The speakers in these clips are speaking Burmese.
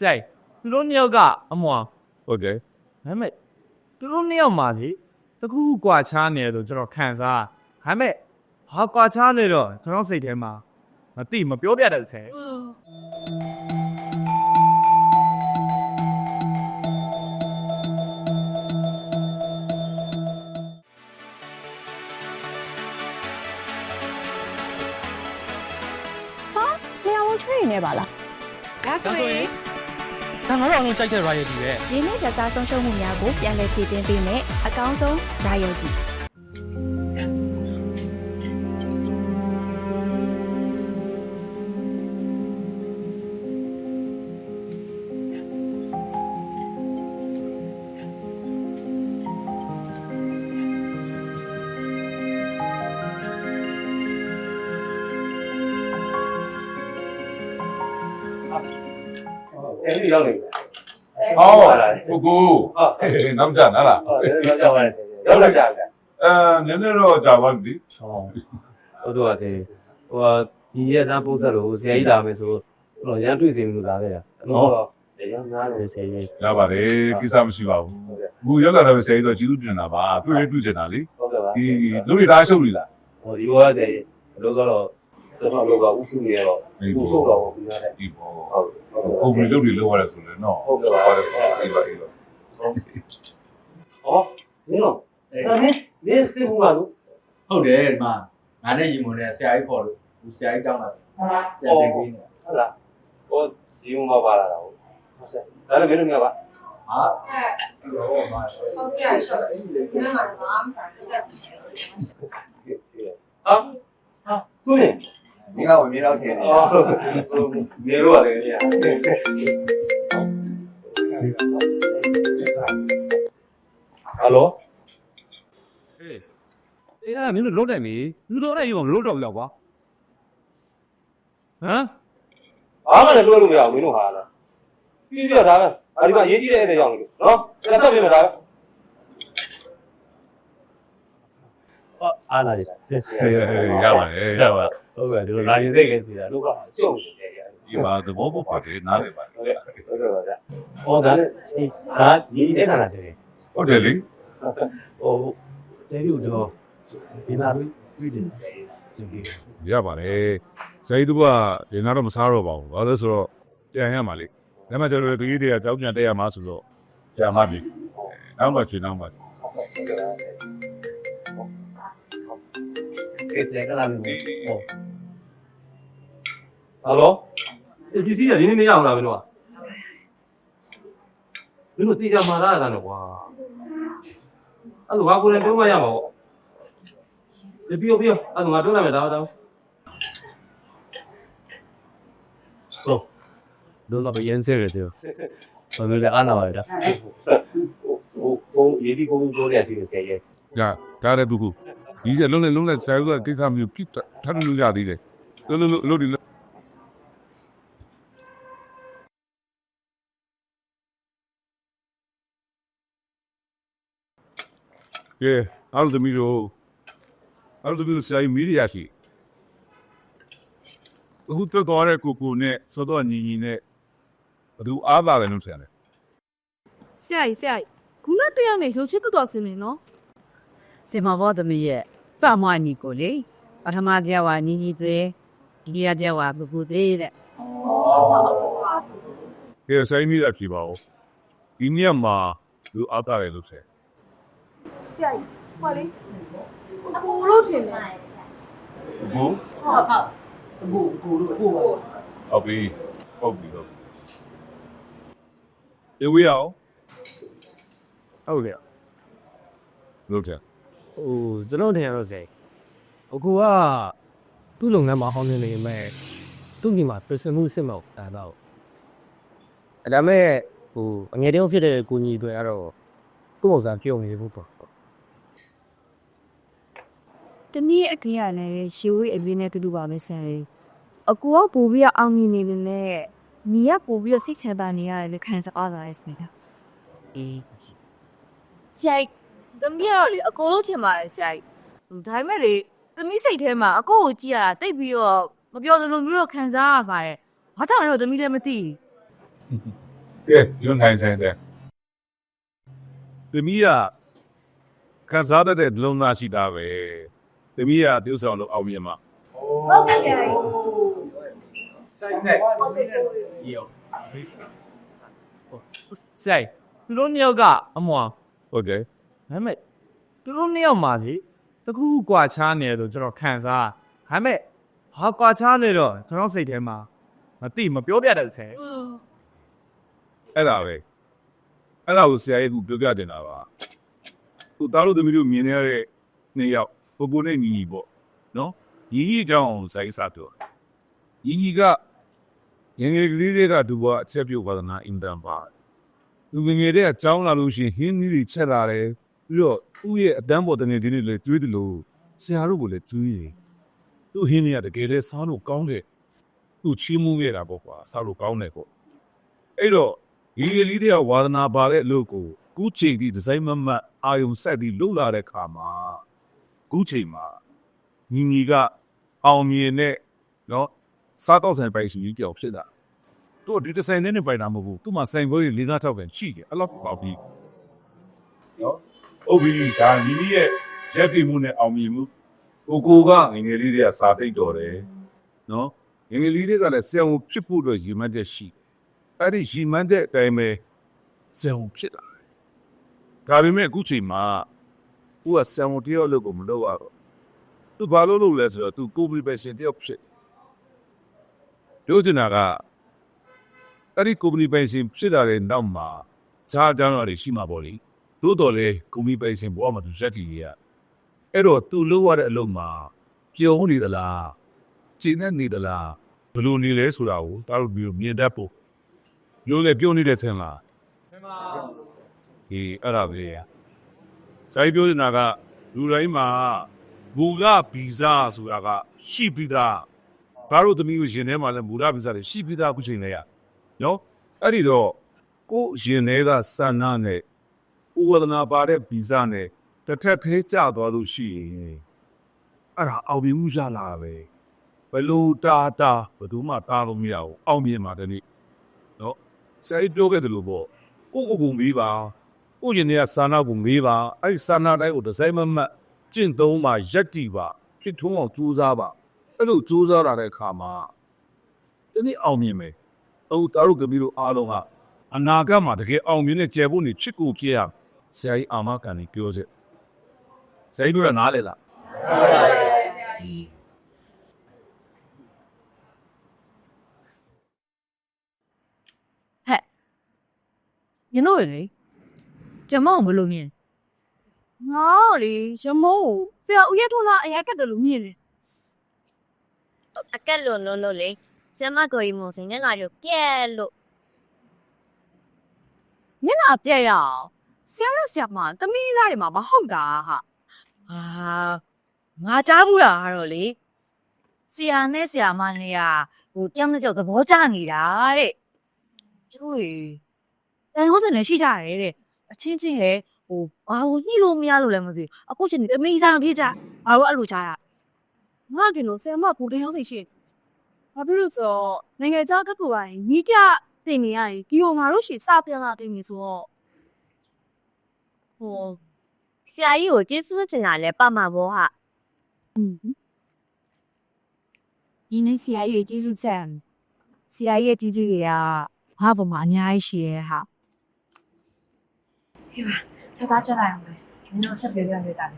စိုက်သူတို့နှစ်ယောက်ကအမွာဟုတ်တယ်ဒါပေမဲ့သူတို့နှစ်ယောက်မှာလေတခုခုကွာခြားနေတယ်လို့ကျွန်တော်ခံစားဒါပေမဲ့ဘာကွာခြားနေတော့ကျွန်တော်စိတ်ထဲမှာမသိမပြောပြတတ်ဆဲလျှောင်းချွေနေပါလားဒါဆိုရင် ဒါငါတို့အောင်လုံးကြိုက်တဲ့ royalty ပဲ ရင်းနှီးကြစားဆုံးရှုံးမှုများကိုပြန်လည်ဖြည့်တင်းပေးမယ်အကောင်းဆုံး royalty ဆယ်ပြီးရောက်နေပြီဟောကိုကိုဟုတ်ဟေးနောက်ကြနားလားဟုတ်တယ်ရောက်ပါတယ်ရောက်လာကြတယ်အဲနည်းနည်းတော့ကြာပါပြီဟုတ်တော့ဆယ်ဟိုဒီရက်သားပို့ဆက်လို့ဆရာကြီးလာမယ်ဆိုတော့ရန်တွေ့စီမလို့လာခဲ့တာဟုတ်တော့တရားများတယ်ဆယ်ကြီးရပါတယ်ကိစ္စမရှိပါဘူးအခုရောက်လာတော့ဆယ်ရီတော့ကျေးဇူးတင်တာပါတွေ့ရတွေ့ချင်တာလေဟုတ်ကဲ့ပါဒီလူတွေဒါရှုပ်နေလားဟိုဒီဘောကတည်းကလို့ဆိုတော့ တော့လောကဥစုနေတော့ဥစုတော့ပြီးရတယ်ဒီဘောဟုတ်ပုံပြီးလုပ်တွေလုပ်ရတယ်ဆိုလည်းနော်ဟုတ်ကဲ့ပါဟုတ်တယ်အေးပါအေးပါဟောနင်းတော့ဒါမင်းမင်းစိတ်ဘူးပါလို့ဟုတ်တယ်ဒီမှာငါနဲ့ရီမွန်နဲ့ဆရာကြီးခေါ်လို့သူဆရာကြီးကြောင်းလာပြန်တင်ပေးနေဟုတ်လားဟောဒီမှာပါလာတာဟုတ်ဆက်ဒါလည်းမင်းတို့ကပါဟာဟုတ်ကဲ့ရှော့တယ်နားမှာမစားဘူးတက်တယ်ဟာဟာသူနေဒီကဝင် မြေတော့ထင်တယ်အော်နေလို့ပါတယ်နေရဟယ်လိုအေးအေးအဲ့မင်းတို့လုံးတယ်မီလူတော့လည်းရောလုံးတော့လောက်ကွာဟမ်ဘာမှလည်းလွှဲလို့မရဘူးမင်းတို့ဟာလားပြီးပြတာပဲအဒီမှာရေးကြည့်တဲ့အဲ့ဒါကြောင့်လို့နော်ဆက်ဆက်ပြမယ်ဒါပဲ အားလာတယ်ဟေးဟေးရပါတယ်ရပါဟုတ်ကဲ့ဒီလိုလာရင်စိတ်ကလေးစီတာလို့ကကျုံနေတယ်ကြာဒီမှာသဘောပေါက်ပါတယ်နားလည်ပါတယ်ဟုတ်ကဲ့ဟုတ်ကဲ့ပါဗျာဟောဒါနဲ့အေးဟာဒီတဲ့ခါလာတယ်ဟုတ်တယ်လေဟိုကျေးဇူးတော့ဒီနာတွေတွေ့တယ်စီကြီးရပါတယ်ဆယ်ရီတို့ကဒီနားတော့မစားတော့ပါဘူးဘာလို့လဲဆိုတော့ပြန်ရမှာလေဒါမှကျွန်တော်တို့ဒီကြီးတွေကကြောက်ပြန်တက်ရမှာဆိုတော့ပြန်မှာပြီနောက်မှရှင်နောက်မှ အေးကျေကလာပြီဟောဟယ်လိုအေးဒီစီကဒီနေ့မရအောင်လားမင်းတို့ကမင်းတို့တေချာမာလာတာနော်ကွာအဲ့လိုငါကိုယ်လည်းပြောမရမှာပေါ့ဒီပြောပြောအဲ့လိုငါပြောလိုက်မယ်ဒါတော့ဟုတ်တော့တော့ဘယ်ရင်စရတယ်တော့ဘာလို့လဲအားနာပါလဲဟိုဟိုရေးဒီကိုကိုရစီစဲရဲ့ရဒါလည်းဘူးခု ဒီကလုံးနဲ့လုံးနဲ့ဆယ်ရီတို့ကကိစ္စမျိုးပြထားလို့ရသေးတယ်လုံးလုံးလုံးဒီကဲအားလုံးသမီးတို့အားလုံးသမီးတို့ဆရာကြီးမီဒီယာရှိအခုတော့တော့ရကိုကိုနဲ့စောတော့ညီညီနဲ့ဘယ်သူအားသာတယ်လို့ဆရာလဲဆရာကြီးဆရာကြီးခုနတယောက်နဲ့ရုပ်ချစ်တော်တော်ဆင်းနေနော် စင်မဘောသမီးရဲ့ပတ်မွားညီကိုလေပထမတရားဝညီညီသေးဒီရတရားဝပပူသေးတဲ့ကဲဆရာကြီးမီဒီယာဖြစ်ပါဦးဒီညမှာလူအားသာတယ်လို့ဆရာဆရာကြီးဟောလေအပူလို့ထင်တယ်ဘူးဟုတ်ဟုတ်ဟုတ်ပြီဟုတ်ပြီဟုတ်ပြီဒီဝေးအောင်ဟုတ်ကဲ့လို့တယ် ဟိုကျွန်တော်ထင်ရတော့စိတ်အကူကသူ့လုပ်ငန်းမှာဟောင်းနေနေမဲ့သူ့ညီမပြင်ဆင်မှုစစ်မောက်တာတော့အဲ့ဒါမဲ့ဟိုအငယ်တုန်းဖြစ်တဲ့ကိုကြီးတွေကတော့ကိုယ့်ပုံစံပြုံးနေဘူးပေါ့တနည်းအကင်းရလည်းရှီဝေးအပြင်းနဲ့တူတူပါပဲဆရာကြီးအကူကပို့ပြီးတော့အောင်မြင်နေတယ်နဲ့ညီကပို့ပြီးတော့စိတ်ချမ်းသာနေရတယ်လို့ခံစားရတာဆရာအင်းဆရာကြီး တမီးကတော့လေအကိုလို့ထင်ပါတယ်ဆရာကြီးဒါပေမဲ့လေတမီးစိတ်ထဲမှာအကိုကိုကြည့်ရတာတိတ်ပြီးတော့မပြောသလိုမျိုးတော့ခံစားရပါတယ်ဘာကြောင့်လဲတော့တမီးလည်းမသိဘူးကဲညွန်နိုင်ဆိုင်တဲ့သမီးကခံစားတတ်တဲ့လုံသားရှိတာပဲသမီးကတိ ਉ ဆောင်လို့အောင်မြင်မှာဟုတ်ကဲ့ကြိုင်ဆိုင်ဆိုင်ဟုတ်ကဲ့ကိုဒီရောဆိုင်သူတို့နှစ်ယောက်ကအမွာဟုတ်တယ် ဒါပေမဲ့သူတို့နှစ်ယောက်မှာလေတခုခုကွာခြားနေတယ်လို့ကျွန်တော်ခံစားဒါပေမဲ့ဘာကွာခြားနေတော့ကျွန်တော်စိတ်ထဲမှာမသိမပြောပြတတ်ဆဲအဲ့ဒါပဲအဲ့ဒါကိုဆရာကြီးကပြောပြတင်တာပါသူသားတို့သမီးတို့မြင်နေရတဲ့နှစ်ယောက်ပပနဲ့ညီညီပေါ့နော်ညီညီအကြောင်းဇိုင်းစားပြောညီညီကငယ်ငယ်ကလေးတွေကသူကအချက်ပြုတ်ပါဒနာအင်တန်ပါသူငယ်ငယ်တဲ့အကြောင်းလာလို့ရှိရင်ဟင်းသီးတွေချက်လာတယ် ပြီးတော့သူ့ရဲ့အတန်းပေါ်တနေဒီနေ့လည်းကျွေးတယ်လို့ဆရာတို့ကလည်းကျွေးတယ်သူ့ဟင်းတွေကတကယ်လည်းစားလို့ကောင်းတယ်သူ့ချီးမွမ်းခဲ့တာပေါ့ကွာစားလို့ကောင်းတယ်ပေါ့အဲ့တော့ဒီကလေးတွေကဝါသနာပါတဲ့အလုပ်ကိုကူးချိန်ဒီဒီဇိုင်းမမတ်အာယုံဆက်ပြီးလှုပ်လာတဲ့ခါမှာကူးချိန်မှာညီညီကအောင်မြင်တဲ့နော်စားတော့ဆိုင်ပိုင်စုကြီးတယောက်ဖြစ်တာသူကဒီဒီဇိုင်းနဲ့နေပိုင်တာမဟုတ်ဘူးသူမှဆိုင်ဘိုးကြီးလေးသားထောက်ကန်ရှိတယ်အဲ့လောက်ပေါ့ပြီးနော် ဟုတ်ပြီဒါညီညီရဲ့ရက်တည်မှုနဲ့အောင်မြင်မှုကိုကိုကငယ်ငယ်လေးတွေကစာတိတ်တော်တယ်နော်ငယ်ငယ်လေးတွေကလည်းဆရာဝန်ဖြစ်ဖို့အတွက်ရည်မှန်းချက်ရှိတယ်အဲ့ဒီရီမန်းတဲ့အတိုင်းပဲဇံဖြစ်လာတယ်။ဒါပေမဲ့အခုချိန်မှာသူကဇံတယောက်လို့ကိုမလုပ်ရတော့သူဘာလို့လုပ်လဲဆိုတော့သူကိုပလီပဲရှင်တယောက်ဖြစ်ပြောချင်တာကအဲ့ဒီကိုပလီပဲရှင်ဖြစ်လာတဲ့နောက်မှာဈာကြောင်းတွေရှိမှာပေါ့လေ သို့တော်လေကိုပလီပဲရှင်ဘဝမှာသူရက်ကြီးရအဲ့တော့သူလုပ်ရတဲ့အလုပ်မှာပျော်နေသလားကျဉ်းနေသလားဘယ်လိုနေလဲဆိုတာကိုတားတို့ပြီးမြင်တတ်ဖို့ပြောလေပြောနေတဲ့ဆင်လားဆင်ပါဒီအဲ့ဒါပဲရစိုင်းပြောနေတာကလူတိုင်းမှာမူလဗီဇဆိုတာကရှိပြီးသားဘာလို့သမီးကိုရင်ထဲမှာလဲမူလဗီဇတွေရှိပြီးသားအခုချိန်လေးရနော်အဲ့ဒီတော့ကိုယ်ရင်ထဲကစန္နာနဲ့ ဥဝဒနာပါတဲ့ဗီဇနဲ့တစ်ထက်သေးကြသွားလို့ရှိရင်အဲ့ဒါအောင်မြင်မှုရလာပဲဘယ်လို့တာတာဘယ်သူမှတားလို့မရဘူးအောင်မြင်မှာတနေ့နော်ဆရာကြီးပြောခဲ့တယ်လို့ပေါ့ကိုကိုကိုမေးပါကိုရင်တွေကစာနာကိုမေးပါအဲ့ဒီစာနာတိုင်းကိုဒီဇိုင်းမမတ်ကျင့်သုံးပါရက်တီပါဖြစ်ထုံးအောင်ကြိုးစားပါအဲ့လိုကြိုးစားလာတဲ့အခါမှာဒီနေ့အောင်မြင်မယ်အော်တာတို့ကမီးတို့အားလုံးကအနာဂတ်မှာတကယ်အောင်မြင်တဲ့ကျယ်ဖို့နေချစ်ကိုပြရမယ် ဆရာကြီးအာမခံပြီးပြောစစ်ဆရာကြီးတို့ကနားလေလားနားပါပါဆရာကြီးဟဲ့ညနို့လေကျမကိုဘယ်လိုမြင်ငါလေရမိုးဆရာဦးရထွန်းလားအရာကတ်တယ်လို့မြင်တယ်အကက်လွန်လွန်းလို့လေကျမကိုကြီးမို့စင်ညနာတို့ပြက်လို့ညနာပြက်ရအောင် ဆရာတို့ဆရာမသမီးသားတွေမှာမဟုတ်တာဟာဟာငါကြားဘူးတာကတော့လေဆရာနဲ့ဆရာမနဲ့ကဟိုတယောက်နဲ့တယောက်သဘောကျနေတာတဲ့သူ့ရေတန်ဟောစင်လည်းရှိကြတယ်တဲ့အချင်းချင်းဟဲဟိုဘာလို့ညှိလို့မရလို့လည်းမသိအခုချိန်သမီးသားဖြစ်ကြဘာလို့အဲ့လိုကြားရငါကလည်းဆရာမဘူတယောက်စီရှိဘာဖြစ်လို့ဆိုနိုင်ငံခြားကပ်ပူပိုင်းညီကတင်နေရရင်ဒီဟိုငါတို့ရှိစပြန်လာတင်နေဆိုတော့ ဟိုဆရာကြီးကိုကျေးဇူးတင်တာလဲပတ်မှာပေါ့ဟာဒီနေ့ဆရာကြီးကျေးဇူးချက်ဆရာကြီးရဲ့ကျေးဇူးတွေကဟာပေါ်မှာအများကြီးရှိရဲ့ဟာဆက်သားကြလိုက်အောင်မယ်မင်းတို့ဆက်ပြောပြပြကြတယ်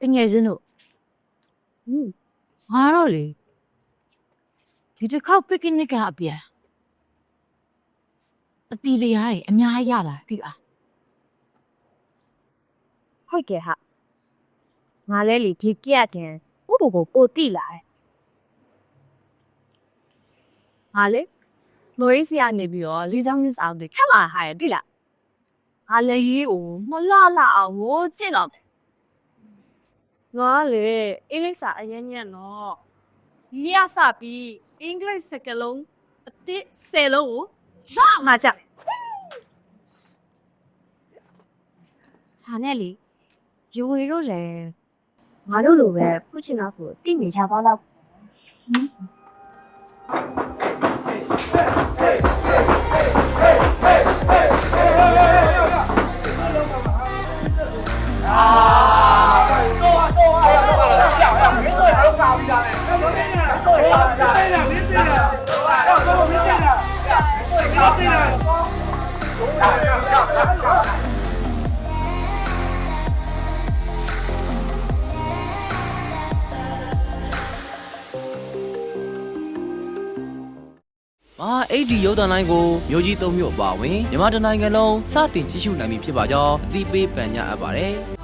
တငယ်ချင်းတို့ဟင်းငါတော့လေဒီတစ်ခေါက်ပစ်ကနစ်ကအပြန် အတီလျားတွေအများကြီးရလာသိလားဟုတ်ကဲ့ဟာငါလဲလေဒီပြက်ခင်ဥပ္ပကိုပိုတိလာတယ်ငါလေလိုရေးစီကနေပြီးတော့လေးချောင်းချင်းစာအုပ်တွေခက်လာဟာရသိလားငါလည်းရေးကိုမလှလှအောင်ဟိုကျင့်တော့ငါလေအင်္ဂလိပ်စာအရင်ညံ့တော့ဒီရစပြီးအင်္ဂလိပ်စကားလုံးအစ်စ်ဆယ်လုံးကိုတော့မှကြ ဒါနဲ့လေယူဝေတို့လည်းငါတို့လိုပဲဖူးချင်တော့ကိုတိနေချပါတော့啊！ မာအိတ်ဒီရုပ်သံလိုင်းကိုမျိုးကြီးသုံးမျိုးအပါအဝင်မြန်မာတိုင်းနိုင်ငံလုံးစတင်ကြည့်ရှုနိုင်ပြီဖြစ်ပါကြောင်းအသိပေးပန်ကြားအပ်ပါတယ်။